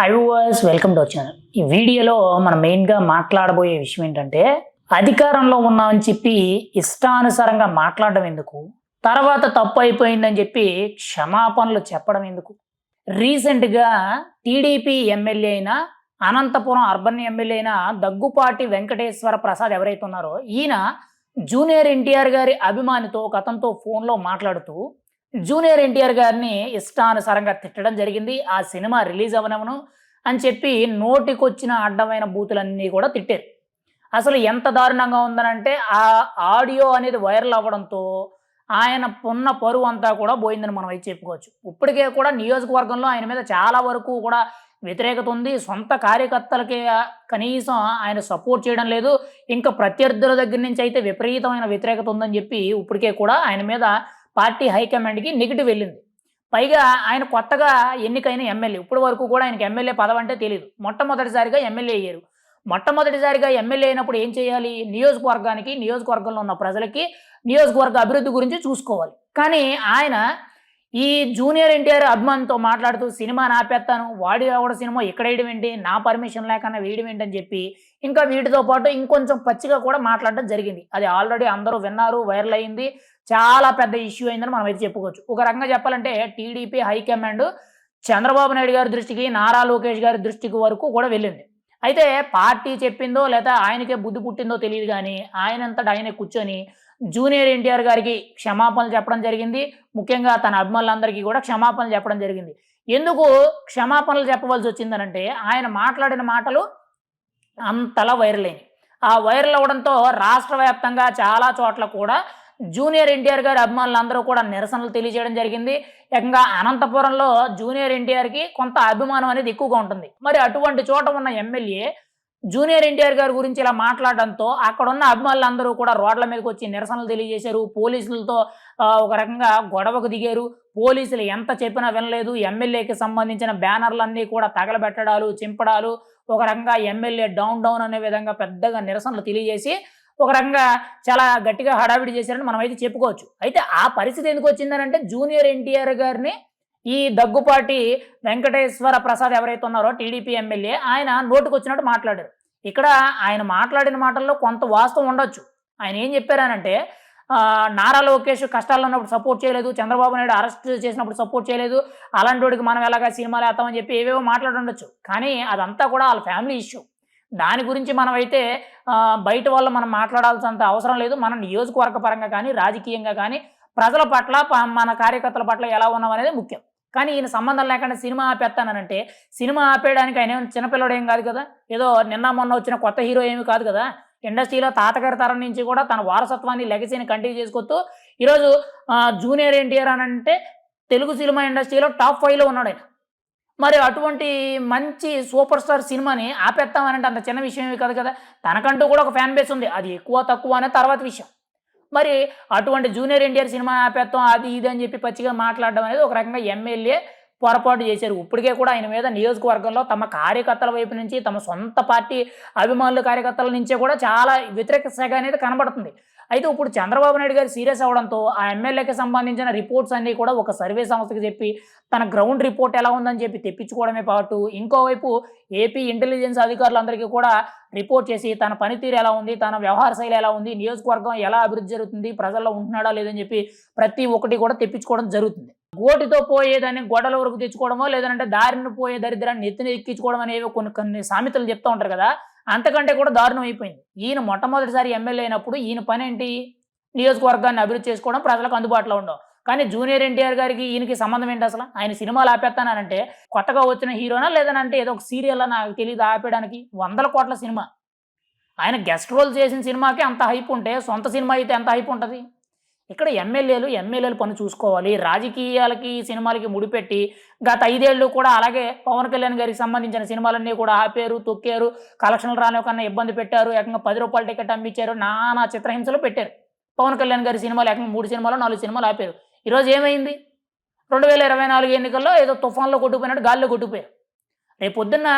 Hi viewers welcome to channel ఈ వీడియోలో మనం మెయిన్గా మాట్లాడబోయే విషయం ఏంటంటే అధికారంలో ఉన్నామని చెప్పి ఇష్టానుసారంగా మాట్లాడడం ఎందుకు? తర్వాత తప్పు అయిపోయిందని చెప్పి క్షమాపణలు చెప్పడం ఎందుకు? రీసెంట్గా టీడీపీ ఎమ్మెల్యే అయిన అనంతపురం అర్బన్ ఎమ్మెల్యే అయిన దగ్గుపాటి వెంకటేశ్వర ప్రసాద్ ఎవరైతే ఉన్నారో ఈయన జూనియర్ ఎన్టీఆర్ గారి అభిమానితో ఒక అతనితో ఫోన్లో మాట్లాడుతూ జూనియర్ ఎన్టీఆర్ గారిని ఇష్టానుసారంగా తిట్టడం జరిగింది. ఆ సినిమా రిలీజ్ అవ్వనవను అని చెప్పి నోటికొచ్చిన అడ్డమైన బూతులన్నీ కూడా తిట్టారు. అసలు ఎంత దారుణంగా ఉందనంటే ఆ ఆడియో అనేది వైరల్ అవ్వడంతో ఆయన పున్న పరువు అంతా కూడా పోయిందని మనం అయితే చెప్పుకోవచ్చు. ఇప్పటికే కూడా నియోజకవర్గంలో ఆయన మీద చాలా వరకు కూడా వ్యతిరేకత ఉంది. సొంత కార్యకర్తలకి కనీసం ఆయన సపోర్ట్ చేయడం లేదు. ఇంకా ప్రత్యర్థుల దగ్గర నుంచి అయితే విపరీతమైన వ్యతిరేకత ఉందని చెప్పి ఇప్పటికే కూడా ఆయన మీద పార్టీ హైకమాండ్కి నెగిటివ్ వెళ్ళింది. పైగా ఆయన కొత్తగా ఎన్నికైన ఎమ్మెల్యే ఇప్పటి వరకు కూడా ఆయనకి ఎమ్మెల్యే పదవి అంటే తెలియదు మొట్టమొదటిసారిగా ఎమ్మెల్యే అయ్యారు. మొట్టమొదటిసారిగా ఎమ్మెల్యే అయినప్పుడు ఏం చేయాలి? నియోజకవర్గానికి నియోజకవర్గంలో ఉన్న ప్రజలకి నియోజకవర్గ అభివృద్ధి గురించి చూసుకోవాలి. కానీ ఆయన ఈ జూనియర్ ఎన్టీఆర్ అభిమానితో మాట్లాడుతూ సినిమా నాపేస్తాను వాడి కూడా సినిమా ఇక్కడ వేయడం ఏంటి నా పర్మిషన్ లేకన్నా వేయడం ఏంటి అని చెప్పి ఇంకా వీటితో పాటు ఇంకొంచెం పచ్చిగా కూడా మాట్లాడడం జరిగింది. అది ఆల్రెడీ అందరూ విన్నారు వైరల్ అయింది చాలా పెద్ద ఇష్యూ అయిందని మనం అయితే చెప్పుకోవచ్చు. ఒక రకంగా చెప్పాలంటే టీడీపీ హైకమాండ్ చంద్రబాబు నాయుడు గారి దృష్టికి నారా లోకేష్ గారి దృష్టికి వరకు కూడా వెళ్ళింది. అయితే పార్టీ చెప్పిందో లేదా ఆయనకే బుద్ధి పుట్టిందో తెలియదు కానీ ఆయనంతటా ఆయనే కూర్చొని జూనియర్ ఎన్టీఆర్ గారికి క్షమాపణలు చెప్పడం జరిగింది. ముఖ్యంగా తన అభిమానులందరికీ కూడా క్షమాపణలు చెప్పడం జరిగింది. ఎందుకు క్షమాపణలు చెప్పవలసి వచ్చిందనంటే ఆయన మాట్లాడిన మాటలు అంతలా వైరల్ అయినాయి ఆ వైరల్ అవ్వడంతో రాష్ట్ర వ్యాప్తంగా చాలా చోట్ల కూడా జూనియర్ ఎన్టీఆర్ గారి అభిమానులందరూ కూడా నిరసనలు తెలియజేయడం జరిగింది. ఏకంగా అనంతపురంలో జూనియర్ ఎన్టీఆర్కి కొంత అభిమానం అనేది ఎక్కువగా ఉంటుంది. మరి అటువంటి చోట ఉన్న ఎమ్మెల్యే జూనియర్ ఎన్టీఆర్ గారి గురించి ఇలా మాట్లాడడంతో అక్కడ ఉన్న అభిమానులందరూ కూడా రోడ్ల మీదకి వచ్చి నిరసనలు తెలియజేశారు. పోలీసులతో ఒక రకంగా గొడవకు దిగారు. పోలీసులు ఎంత చెప్పినా వినలేదు. ఎమ్మెల్యేకి సంబంధించిన బ్యానర్లన్నీ కూడా తగలబెట్టడాలు చింపడాలు ఒక రకంగా ఎమ్మెల్యే డౌన్ డౌన్ అనే విధంగా పెద్దగా నిరసనలు తెలియజేసి ఒక రకంగా చాలా గట్టిగా హడావిడి చేశారని మనం అయితే చెప్పుకోవచ్చు. అయితే ఆ పరిస్థితి ఎందుకు వచ్చిందనంటే జూనియర్ ఎన్టీఆర్ గారిని ఈ దగ్గుపాటి వెంకటేశ్వర ప్రసాద్ ఎవరైతే ఉన్నారో టీడీపీ ఎమ్మెల్యే ఆయన నోటుకు వచ్చినట్టు మాట్లాడారు. ఇక్కడ ఆయన మాట్లాడిన మాటల్లో కొంత వాస్తవం ఉండొచ్చు. ఆయన ఏం చెప్పారనంటే నారా లోకేష్ కష్టాల్లో ఉన్నప్పుడు సపోర్ట్ చేయలేదు చంద్రబాబు నాయుడు అరెస్ట్ చేసినప్పుడు సపోర్ట్ చేయలేదు అలాంటి వాడికి మనం ఎలాగా సినిమాలు వేస్తామని చెప్పి ఏవేవో మాట్లాడుండొచ్చు కానీ అదంతా కూడా వాళ్ళ ఫ్యామిలీ ఇష్యూ దాని గురించి మనం అయితే బయట వాళ్ళు మనం మాట్లాడాల్సినంత అవసరం లేదు. మన నియోజకవర్గ పరంగా కానీ రాజకీయంగా కానీ ప్రజల పట్ల మన కార్యకర్తల పట్ల ఎలా ఉన్నాం అనేది ముఖ్యం. కానీ ఈయన సంబంధం లేకుండా సినిమా ఆపేస్తానంటే సినిమా ఆపేయడానికి ఆయన చిన్నపిల్లడు ఏం కాదు కదా? ఏదో నిన్న మొన్న వచ్చిన కొత్త హీరో ఏమి కాదు కదా? ఇండస్ట్రీలో తాతగారి తరం నుంచి కూడా తన వారసత్వాన్ని లెగసీని కంటిన్యూ చేసుకొస్తూ ఈరోజు జూనియర్ ఎన్టీఆర్ అని అంటే తెలుగు సినిమా ఇండస్ట్రీలో టాప్ ఫైవ్లో ఉన్నాడు ఆయన. మరి అటువంటి మంచి సూపర్ స్టార్ సినిమాని ఆపేస్తామనంటే అంత చిన్న విషయం కాదు కదా? తనకంటూ కూడా ఒక ఫ్యాన్ బేస్ ఉంది. అది ఎక్కువ తక్కువ అనే తర్వాత విషయం. మరి అటువంటి జూనియర్ ఎన్టీఆర్ సినిమా ఆపేత్తం అది ఇది అని చెప్పి పచ్చిగా మాట్లాడడం అనేది ఒక రకంగా ఎమ్మెల్యే పొరపాటు చేశారు. ఇప్పటికే కూడా ఆయన మీద నియోజకవర్గంలో తమ కార్యకర్తల వైపు నుంచి తమ సొంత పార్టీ అభిమానుల కార్యకర్తల నుంచే కూడా చాలా వ్యతిరేక శాఖ అనేది కనబడుతుంది. అయితే ఇప్పుడు చంద్రబాబు నాయుడు గారు సీరియస్ అవడంతో ఆ ఎమ్మెల్యేకి సంబంధించిన రిపోర్ట్స్ అన్నీ కూడా ఒక సర్వే సంస్థకి చెప్పి తన గ్రౌండ్ రిపోర్ట్ ఎలా ఉందని చెప్పి తెప్పించుకోవడమే పాటు ఇంకోవైపు ఏపీ ఇంటెలిజెన్స్ అధికారులందరికీ కూడా రిపోర్ట్ చేసి తన పనితీరు ఎలా ఉంది తన వ్యవహార శైలి ఎలా ఉంది నియోజకవర్గం ఎలా అభివృద్ధి జరుగుతుంది ప్రజల్లో ఉంటున్నాడా లేదని చెప్పి ప్రతి ఒక్కటి కూడా తెప్పించుకోవడం జరుగుతుంది. గోటితో పోయేదాన్ని గొడవల వరకు తెచ్చుకోవడమో లేదంటే దారిని పోయే దరిద్రాన్ని ఎత్తున ఎక్కించుకోవడం అనేవి కొన్ని కొన్ని సామెతలు చెప్తూ ఉంటారు కదా. అంతకంటే కూడా దారుణం అయిపోయింది. ఈయన మొట్టమొదటిసారి ఎమ్మెల్యే అయినప్పుడు ఈయన పని ఏంటి నియోజకవర్గాన్ని అభివృద్ధి చేసుకోవడం ప్రజలకు అందుబాటులో ఉండవు కానీ జూనియర్ ఎన్టీఆర్ గారికి ఈయనకి సంబంధం ఏంటి అసలు? ఆయన సినిమాలు ఆపేస్తానంటే కొత్తగా వచ్చిన హీరోనా? లేదనంటే ఏదో ఒక సీరియల్ నాకు తెలియదు ఆపేయడానికి వందల కోట్ల సినిమా. ఆయన గెస్ట్ రోల్ చేసిన సినిమాకి అంత హైప్ ఉంటే సొంత సినిమా అయితే ఎంత హైప్ ఉంటుంది? ఇక్కడ ఎమ్మెల్యేలు ఎమ్మెల్యేలు పని చూసుకోవాలి. రాజకీయాలకి సినిమాలకి ముడిపెట్టి గత ఐదేళ్ళు కూడా అలాగే పవన్ కళ్యాణ్ గారికి సంబంధించిన సినిమాలన్నీ కూడా ఆపారు తొక్కారు కలెక్షన్లు రానివ్వకన్నా ఇబ్బంది పెట్టారు. ఏకంగా పది రూపాయల టికెట్ అమ్మించారు నానా చిత్రహింసలు పెట్టారు. పవన్ కళ్యాణ్ గారి సినిమాలు ఏకంగా మూడు సినిమాలు నాలుగు సినిమాలు ఆపారు. ఈరోజు ఏమైంది? రెండు వేల ఇరవై నాలుగు ఎన్నికల్లో ఏదో తుఫాన్లో కొట్టుకుపోయినట్టు గాల్లో కొట్టుకుపోయారు. రేపు పొద్దున్న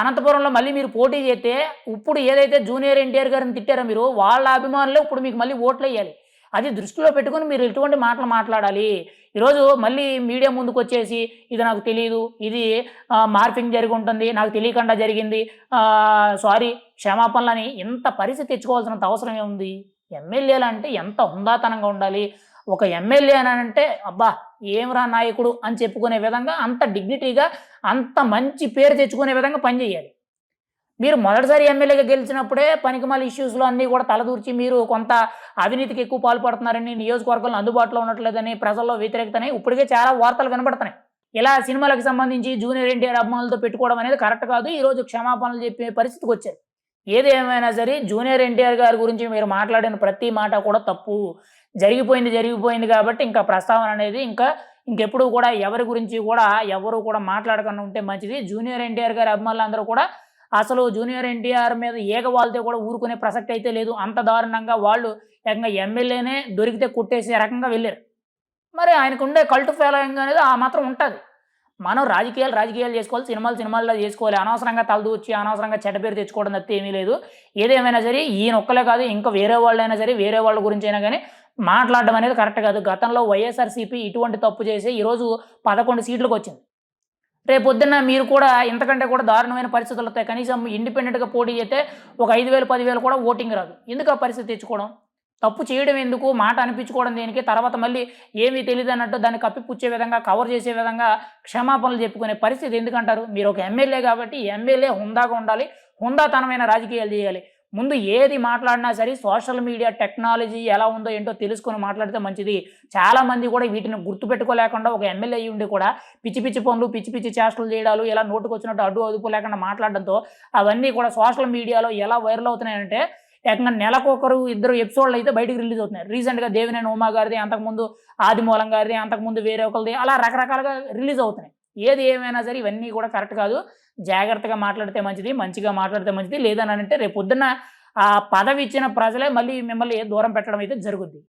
అనంతపురంలో మళ్ళీ మీరు పోటీ చేస్తే ఇప్పుడు ఏదైతే జూనియర్ ఎన్టీఆర్ గారిని తిట్టారో మీరు వాళ్ళ అభిమానులు ఇప్పుడు మీకు మళ్ళీ ఓట్లు వేయాలి అది దృష్టిలో పెట్టుకుని మీరు ఎటువంటి మాటలు మాట్లాడాలి. ఈరోజు మళ్ళీ మీడియా ముందుకు వచ్చేసి ఇది నాకు తెలియదు ఇది మార్ఫింగ్ జరిగి ఉంటుంది నాకు తెలియకుండా జరిగింది సారీ క్షమాపణలని ఇంత పరిస్థితి తెచ్చుకోవాల్సినంత అవసరం ఏముంది? ఎమ్మెల్యేలు అంటే ఎంత హుందాతనంగా ఉండాలి? ఒక ఎమ్మెల్యే అని అంటే అబ్బా ఏమరా నాయకుడు అని చెప్పుకునే విధంగా అంత డిగ్నిటీగా అంత మంచి పేరు తెచ్చుకునే విధంగా పనిచేయాలి. మీరు మొదటిసారి ఎమ్మెల్యేగా గెలిచినప్పుడే పనికిమాల ఇష్యూస్లో అన్నీ కూడా తలదూర్చి మీరు కొంత అవినీతికి ఎక్కువ పాల్పడుతున్నారని నియోజకవర్గంలో అందుబాటులో ఉండట్లేదని ప్రజల్లో వ్యతిరేకతని ఇప్పటికే చాలా వార్తలు వినబడుతున్నాయి ఇలా సినిమాలకు సంబంధించి జూనియర్ ఎన్టీఆర్ అభిమానులతో పెట్టుకోవడం అనేది కరెక్ట్ కాదు. ఈ రోజు క్షమాపణలు చెప్పే పరిస్థితికి వచ్చారు. ఏది ఏమైనా సరే జూనియర్ ఎన్టీఆర్ గారి గురించి మీరు మాట్లాడిన ప్రతి మాట కూడా తప్పు. జరిగిపోయింది జరిగిపోయింది కాబట్టి ఇంకా ప్రస్తావన అనేది ఇంకా ఇంకెప్పుడు కూడా ఎవరి గురించి కూడా ఎవరు కూడా మాట్లాడకుండా ఉంటే మంచిది. జూనియర్ ఎన్టీఆర్ గారి అభిమానులందరూ కూడా అసలు జూనియర్ ఎన్టీఆర్ మీద ఏగ వాళ్ళతో కూడా ఊరుకునే ప్రసక్తి అయితే లేదు. అంత దారుణంగా వాళ్ళు ఏకంగా ఎమ్మెల్యేనే దొరికితే కుట్టేసే రకంగా వెళ్ళారు. మరి ఆయనకు ఉండే కల్ట్ ఫాలోయింగ్ అనేది ఆ మాత్రం ఉంటుంది. మనం రాజకీయాలు రాజకీయాలు చేసుకోవాలి సినిమాలు సినిమాల్లో చేసుకోవాలి. అనవసరంగా తలదూర్చి అనవసరంగా చెడ్డ పేరు తెచ్చుకోవడం తప్పితే ఏమీ లేదు. ఏదేమైనా సరే ఈయన ఒక్కలే కాదు ఇంకా వేరే వాళ్ళైనా సరే వేరే వాళ్ళ గురించి అయినా కానీ మాట్లాడడం అనేది కరెక్ట్ కాదు. గతంలో వైఎస్ఆర్సీపీ ఇటువంటి తప్పు చేసి ఈరోజు పదకొండు సీట్లకు వచ్చింది. రేపొద్దున మీరు కూడా ఇంతకంటే కూడా దారుణమైన పరిస్థితులు వస్తాయి. కనీసం ఇండిపెండెంట్గా పోటీ చేస్తే ఒక ఐదు వేలు పదివేలు కూడా ఓటింగ్ రాదు. ఎందుకు ఆ పరిస్థితి తెచ్చుకోవడం? తప్పు చేయడం ఎందుకు? మాట అనిపించుకోవడం దేనికి? తర్వాత మళ్ళీ ఏమీ తెలియదు అన్నట్టు దాన్ని కప్పిపుచ్చే విధంగా కవర్ చేసే విధంగా క్షమాపణలు చెప్పుకునే పరిస్థితి ఎందుకంటారు మీరు ఒక ఎమ్మెల్యే కాబట్టి ఎమ్మెల్యే హుందాగా ఉండాలి. హుందాతనమైన రాజకీయాలు చేయాలి. ముందు ఏది మాట్లాడినా సరే సోషల్ మీడియా టెక్నాలజీ ఎలా ఉందో ఏంటో తెలుసుకొని మాట్లాడితే మంచిది. చాలామంది కూడా వీటిని గుర్తుపెట్టుకోలేకుండా ఒక ఎమ్మెల్యే అయ్యి ఉండి కూడా పిచ్చి పిచ్చి పనులు పిచ్చి పిచ్చి చేష్టలు చేయడాలు ఇలా నోటుకు వచ్చినట్టు అడ్డు అదుపు లేకుండా మాట్లాడడంతో అవన్నీ కూడా సోషల్ మీడియాలో ఎలా వైరల్ అవుతున్నాయంటే ఏకంగా నెలకొకరు ఇద్దరు ఎపిసోడ్లు అయితే బయటకు రిలీజ్ అవుతున్నాయి. రీసెంట్గా దేవినేని ఉమా గారిది అంతకుముందు ఆదిమూలం గారిది అంతకుముందు వేరే ఒకరిది అలా రకరకాలుగా రిలీజ్ అవుతున్నాయి. ఏది ఏమైనా సరే ఇవన్నీ కూడా కరెక్ట్ కాదు. జాగ్రత్తగా మాట్లాడితే మంచిది మంచిగా మాట్లాడితే మంచిది. లేదని అంటే రేపు పొద్దున్న ఆ పదవి ఇచ్చిన ప్రజలే మళ్ళీ మిమ్మల్ని దూరం పెట్టడం అయితే జరుగుద్ది.